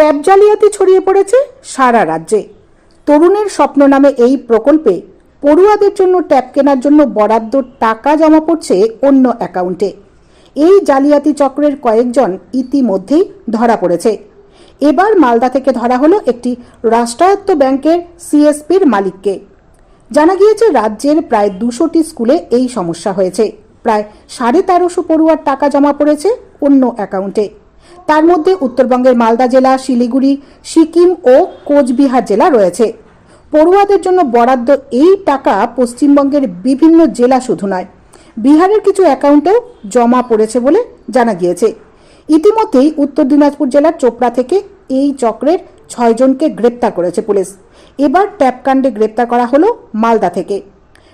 Tab জালিয়াতি ছড়িয়ে পড়েছে সারা রাজ্যে। তরুণের স্বপ্ন নামে এই প্রকল্পে পড়ুয়াদের জন্য ট্যাব কেনার জন্য বরাদ্দ টাকা জমা পড়ছে অন্য অ্যাকাউন্টে। এই জালিয়াতি চক্রের কয়েকজন ইতিমধ্যেই ধরা পড়েছে। এবার মালদা থেকে ধরা হলো একটি রাষ্ট্রায়ত্ত ব্যাংকের সিএসপির মালিককে। জানা গিয়েছে, রাজ্যের প্রায় দুশোটি স্কুলে এই সমস্যা হয়েছে। প্রায় সাড়ে তেরোশো পড়ুয়ার টাকা জমা পড়েছে অন্য অ্যাকাউন্টে। তার মধ্যে উত্তরবঙ্গের মালদা জেলা, শিলিগুড়ি, সিকিম ও কোচবিহার জেলা রয়েছে। পড়ুয়াদের জন্য বরাদ্দ এই টাকা পশ্চিমবঙ্গের বিভিন্ন জেলা শুধু নয়, বিহারের কিছু অ্যাকাউন্টেও জমা পড়েছে বলে জানা গিয়েছে। ইতিমধ্যেই উত্তর দিনাজপুর জেলার চোপড়া থেকে এই চক্রের ছয়জনকে গ্রেপ্তার করেছে পুলিশ। এবার ট্যাপকাণ্ডে গ্রেপ্তার করা হলো মালদা থেকে।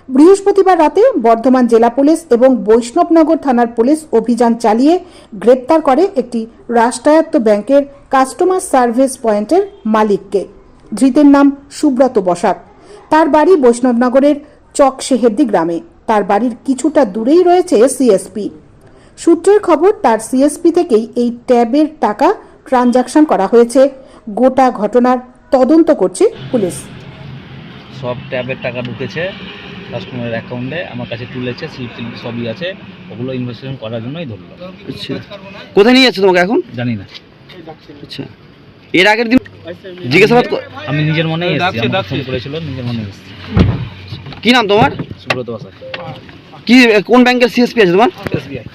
বৃহস্পতিবার রাতে বর্ধমান জেলা পুলিশ এবং বৈষ্ণবনগর থানার পুলিশ অভিযান চালিয়ে গ্রেপ্তার করে একটি রাষ্ট্রায়ত্ত ব্যাংকের কাস্টমার সার্ভিস পয়েন্টের মালিককে। ধৃতের নাম সুব্রত বসাক। তার বাড়ি বৈষ্ণবনগরের চকশেহেদ্দি গ্রামে। তার বাড়ির কিছুটা দূরেই রয়েছে সিএসপি সূত্রের খবর, তার সিএসপি থেকেই এই ট্যাবের টাকা ট্রানজাকশন করা হয়েছে। গোটা ঘটনার তদন্ত করছে পুলিশ। সব ট্যাবের টাকা ঢুকেছে। কাস্টমারের অ্যাকাউন্টে আমার কাছে তুলেছে স্লিপ স্লিপ সবই আছে ওগুলো ইনভেস্টিগেশন করার জন্যই ধরলো। আচ্ছা। কোথায় নিয়ে যাচ্ছে তোমাকে এখন? জানি না। আচ্ছা। এর আগের দিন জিজ্ঞাসাবাদ কর আমি নিজের মনে ফোন করেছিল নিজের মনে এসেছি। কি নাম তোমার? সুব্রত বাসা কি কোন ব্যাংকের সিএসপি আছে তোমার? এসবিআই